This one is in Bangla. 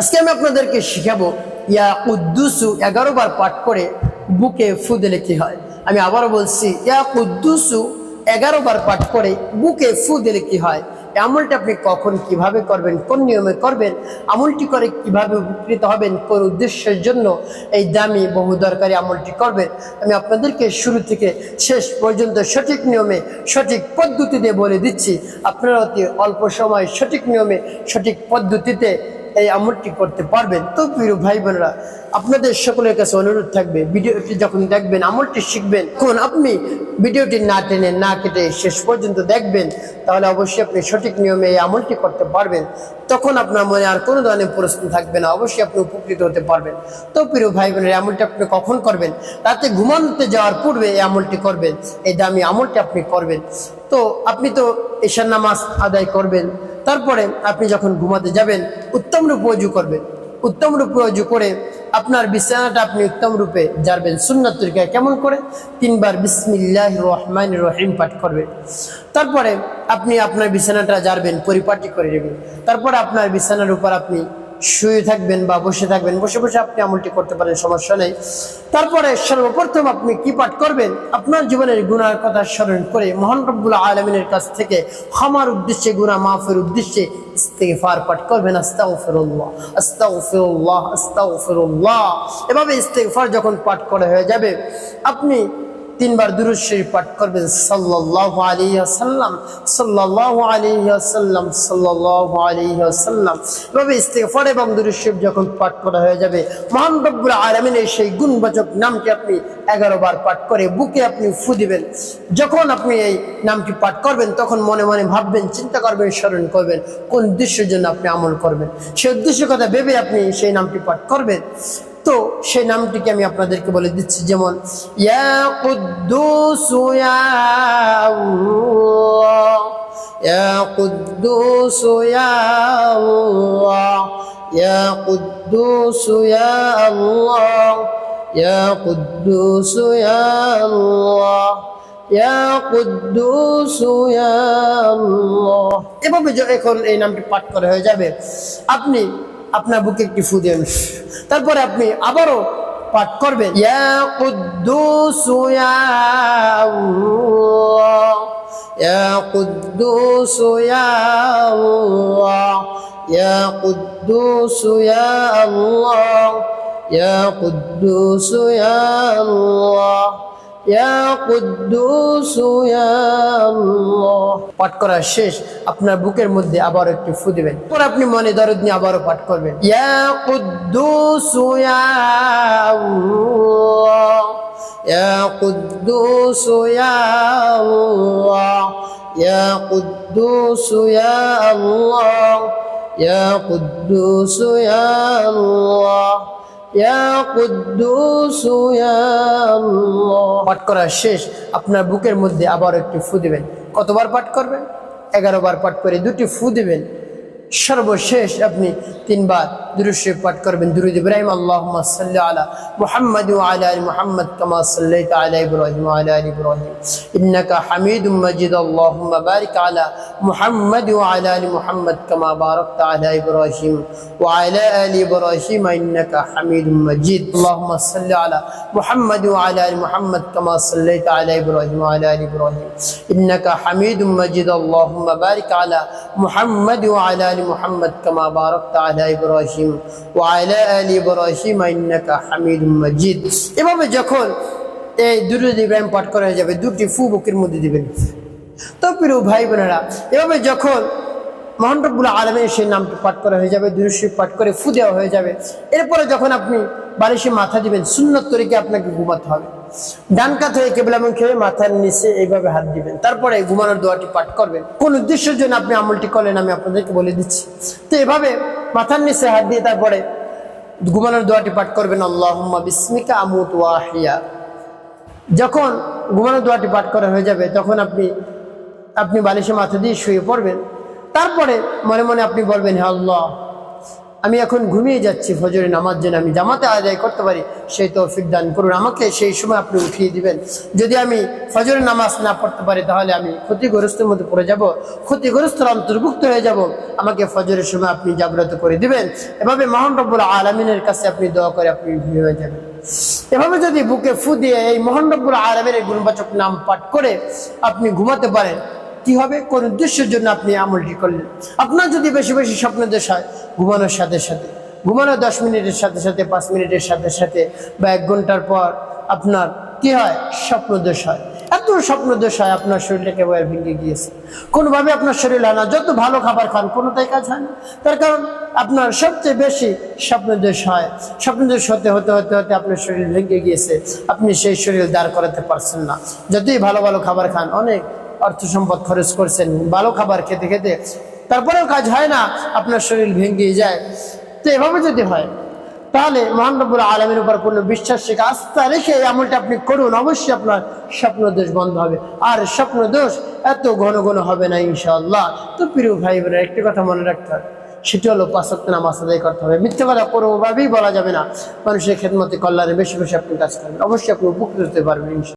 আজকে আমি আপনাদেরকে শিখাবো, ইয়া কুদ্দুসু, এগারো বার পাঠ করে বুকে ফু দিলে কি হয়? আমি আবারও বলছি, ইয়া কুদ্দুসু, এগারো বার পাঠ করে বুকে ফু দিলে কি হয়? আমলটা আপনি কখন কীভাবে করবেন, কোন নিয়মে করবেন, আমলটি করে কীভাবে উপকৃত হবেন, কোন উদ্দেশ্যের জন্য এই দামি, বহু দরকারি আমলটি করবেন, আমি আপনাদেরকে শুরু থেকে শেষ পর্যন্ত সঠিক নিয়মে, সঠিক পদ্ধতিতে বলে দিচ্ছি। আপনারা অতি অল্প সময় সঠিক নিয়মে, সঠিক পদ্ধতিতে এই আমলটি করতে পারবেন। তো প্রিয় ভাই বোনেরা আপনাদের সকলের কাছে অনুরোধ থাকবে, ভিডিওটি যখন দেখবেন, আমলটি শিখবেন, তখন আপনি ভিডিওটি না টেনে, না কেটে শেষ পর্যন্ত দেখবেন, তাহলে অবশ্যই আপনি সঠিক নিয়মে এই আমলটি করতে পারবেন। তখন আপনার মনে আর কোনো ধরনের প্রশ্ন থাকবে না, অবশ্যই আপনি উপকৃত হতে পারবেন। তো প্রিয় ভাই বোনের আমলটি আপনি কখন করবেন? রাতে ঘুমানোতে যাওয়ার পূর্বে এই আমলটি করবেন, এই দামি আমলটি আপনি করবেন। তো আপনি তো ঈশান নামাজ আদায় করবেন তারপরে আপনি যখন ঘুমাতে যাবেন, উত্তম রূপে অজু করবেন। উত্তম রূপে অজু করে আপনার বিছানাটা আপনি উত্তম রূপে জারবেন। সুন্নাত তরিকায় কেমন করে? তিনবার বিসমিল্লাহ রহমান রহিম পাঠ করবেন। তারপরে আপনি আপনার বিছানাটা জারবেন, পরিপাটি করে নেবেন। তারপরে আপনার বিছানার উপর আপনি শুয়ে থাকবেন বা বসে থাকবেন, বসে বসে আপনি আমলটি করতে পারেন, সমস্যা নেই। তারপরে সর্বপ্রথম আপনি কি পাঠ করবেন? আপনার জীবনের গুণার কথা স্মরণ করে মহান রব্বুল আলমিনের কাছ থেকে ক্ষমার উদ্দেশ্যে, গুনাহ মাফের উদ্দেশ্যে ইস্তেগফার পাঠ করবেন। আস্তাগফিরুল্লাহ আস্তাগফিরুল্লাহ আস্তাগফিরুল্লাহ। এভাবে ইস্তেগফার যখন পাঠ করা হয়ে যাবে, আপনি তিনবার দুরুদ শরীফ পাঠ করবেন। সাল্লাল্লাহু আলাইহি ওয়াসাল্লাম, সাল্লাল্লাহু আলাইহি ওয়াসাল্লাম এভাবে ইস্তেগফার এবং দুরুদ শরীফ যখন পাঠ করা হয়ে যাবে, মহান রব্বুল আলামিনের সেই গুণবাচক নামটি আপনি এগারো বার পাঠ করে বুকে আপনি ফু দিবেন। যখন আপনি এই নামটি পাঠ করবেন, তখন মনে মনে ভাববেন, চিন্তা করবেন, স্মরণ করবেন, কোন উদ্দেশ্যের জন্য আপনি আমল করবেন। সেই উদ্দেশ্যের কথা ভেবে আপনি সেই নামটি পাঠ করবেন। তো সেই নামটিকে আমি আপনাদেরকে বলে দিচ্ছি। যেমন, ইয়া এভাবে এখন এই নামটি পাঠ করা হয়ে যাবে, আপনি আপনার বুকে একটি ফু দেন। তারপরে আপনি আবারও পাঠ করবেন। ইয়া কুদ্দুস ইয়া আল্লাহ। ইয়া কুদ্দুস ইয়া আল্লাহ। ইয়া কুদ্দুস ইয়া আল্লাহ। ইয়া পাঠ করা শেষ। আপনার বুকের মধ্যে আবার একটু ফু দিবেন। পর আপনি মনে দরদ নিয়ে আবারও পাঠ করবেন। ইয়া কুদ্দুস, ইয়া আল্লাহ। ইয়া কুদ্দুস, ইয়া ইয়া কুদ্দুস, ইয়া আল্লাহ। ইয়া কুদ্দুস, ইয়া পাঠ করার শেষ। আপনার বুকের মধ্যে আবার একটি ফু দিবেন। কতবার পাঠ করবেন? এগারো বার পাঠ করে দুটি ফু দিবেন। সর্বশেষ আপনি তিনবার দুরুশে পাঠ করবেন দুরুদ ইব্রাহিম আল্লাহুম্মা সাল্লি আলা মুহাম্মাদ ওয়া আলা আলি মুহাম্মাদ কামা সাল্লাইতা আলা ইব্রাহিম ওয়া আলা আলি ইব্রাহিম ইন্নাকা হামিদুম মাজিদ আল্লাহুম্মা বারিক আলা মুহাম্মাদ ওয়া আলা আলি মুহাম্মাদ কামা বারাকতা আলা ইব্রাহিম ওয়া আলা আলি ইব্রাহিম ইন্নাকা হামিদুম মাজিদ আল্লাহুম্মা সাল্লি আলা মুহাম্মাদ ওয়া আলা আলি মুহাম্মাদ কামা সাল্লাইতা আলা ইব্রাহিম ওয়া আলা আলি ইব্রাহিম ইন্নাকা হামিদুম মাজিদ আল্লাহুম্মা বারিক আলা মুহাম্মাদ ওয়া আলা আলি মুহাম্মাদ কামা বারাকতা আলা ইব্রাহিম ইব্রাহিম। মাজিদ। এভাবে যখন এই দুরুদ ইব্রাহিম পাঠ করা হয়ে যাবে, দুটি ফু বুকের মধ্যে দিবেন। তো প্রিয় ভাই বোনেরা এভাবে যখন মহান রব্বুল আলমের সেই নামটি পাঠ করা হয়ে যাবে দুরুশি পাঠ করে ফু দেওয়া হয়ে যাবে। এরপরে যখন আপনি বালিশে মাথা দিবেন, সুন্নত তরিকে আপনাকে ঘুমাতে হবে। ডান কাত হয়ে কেবলামন খেয়ে মাথার নিচে এইভাবে হাত দিবেন। তারপরে ঘুমানোর দোয়াটি পাঠ করবেন। কোন উদ্দেশ্যের জন্য আপনি আমলটি করলেন আমি আপনাদেরকে বলে দিচ্ছি। তো এভাবে মাথার নিচে হাত দিয়ে তারপরে ঘুমানোর দোয়াটি পাঠ করবেন, আল্লাহম্মা বিস্মিকা আমুত ওয়াহিয়া। যখন ঘুমানোর দোয়াটি পাঠ করা হয়ে যাবে, তখন আপনি আপনি বালিশে মাথা দিয়ে শুয়ে পড়বেন। তারপরে মনে মনে আপনি বলবেন হ্যাঁ আল্লাহ আমি এখন ঘুমিয়ে যাচ্ছি ফজরে নামাজ যেন আমি জামাতে আদায় করতে পারি, সেই তৌফিক দান করুন। আমাকে সেই সময় আপনি উঠিয়ে দিবেন। যদি আমি ফজরের নামাজ না পড়তে পারি, তাহলে আমি ক্ষতিগ্রস্তের মধ্যে পড়ে যাব, ক্ষতিগ্রস্তর অন্তর্ভুক্ত হয়ে যাব। আমাকে ফজরের সময় আপনি জাগ্রত করে দিবেন। এভাবে মহান রব্বুল আলমিনের কাছে আপনি দোয়া করে আপনি হয়ে যাবেন। এভাবে যদি বুকে ফু দিয়ে এই মোহন রব্বুল আলমের গুণবাচক নাম পাঠ করে আপনি ঘুমাতে পারেন কি হবে? কোন উদ্দেশ্যের জন্য আপনি আমলটি করলেন? আপনার যদি বেশি বেশি স্বপ্ন দেশ হয়, ঘুমানোর সাথে সাথে ঘুমানো দশ মিনিটের সাথে সাথে, পাঁচ মিনিটের সাথে সাথে বা এক ঘণ্টার পর আপনার কি হয়? স্বপ্ন দোষ হয়। এত স্বপ্ন দোষ হয়, আপনার শরীরটা একেবারে ভেঙে গিয়েছে। কোনোভাবে আপনার শরীর হয় না। যত ভালো খাবার খান, কোনোটাই কাজ হয় না। তার কারণ আপনার সবচেয়ে বেশি স্বপ্ন দোষ হয়। স্বপ্ন দোষ হতে হতে হতে হতে আপনার শরীর ভেঙে গিয়েছে। আপনি সেই শরীর দাঁড় করাতে পারছেন না। যতই ভালো ভালো খাবার খান, অনেক অর্থ সম্পদ খরচ করছেন, ভালো খাবার খেতে খেতে তারপরেও কাজ হয় না, আপনার শরীর ভেঙে যায়। তো এভাবে যদি হয়, তাহলে মহানবুর আলমের উপর কোনো বিশ্বাস রেখে আস্থা রেখে এই আমলটা আপনি করুন, অবশ্যই আপনার স্বপ্ন দোষ বন্ধ হবে। আর স্বপ্ন দোষ এত ঘন ঘন হবে না ইনশাআল্লাহ। তো প্রিয় ভাই বোনের, একটি কথা মনে রাখতে হবে, সেটি হলো পাঁচত্ব নামাজ আদায় করতে হবে। মিথ্যে কথা কোনোভাবেই বলা যাবে না। মানুষের খেদমতে কল্যাণে বেশি বেশি আপনি কাজ করবেন। অবশ্যই আপনি উপকৃত হতে পারবেন